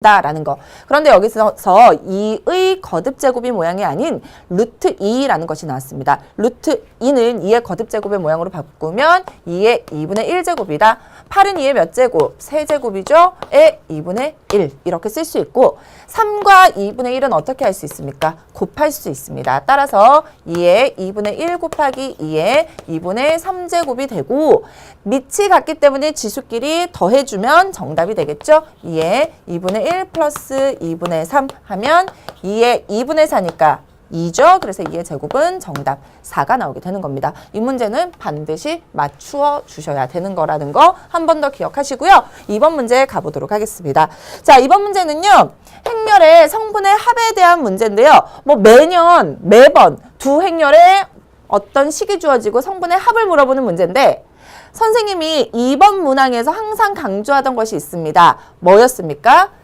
다라는 거. 그런데 여기서 2의 거듭 제곱이 모양이 아닌 루트 2라는 것이 나왔습니다. 루트 2는 2의 거듭 제곱의 모양으로 바꾸면 2의 2분의 1 제곱이다. 8은 2의 몇 제곱? 세제곱이죠? 에 2분의 1 이렇게 쓸 수 있고 3과 2분의 1은 어떻게 할 수 있습니까? 곱할 수 있습니다. 따라서 2의 2분의 1 곱하기 2의 2분의 3제곱이 되고 밑이 같기 때문에 지수끼리 더해주면 정답이 되겠죠? 2의 2분의 1 플러스 2분의 3 하면 2의 2분의 4니까 2죠. 그래서 2의 제곱은 정답 4가 나오게 되는 겁니다. 이 문제는 반드시 맞추어 주셔야 되는 거라는 거 한 번 더 기억하시고요. 2번 문제 가보도록 하겠습니다. 자, 2번 문제는요. 행렬의 성분의 합에 대한 문제인데요. 뭐 매년, 매번 두 행렬에 어떤 식이 주어지고 성분의 합을 물어보는 문제인데 선생님이 2번 문항에서 항상 강조하던 것이 있습니다. 뭐였습니까?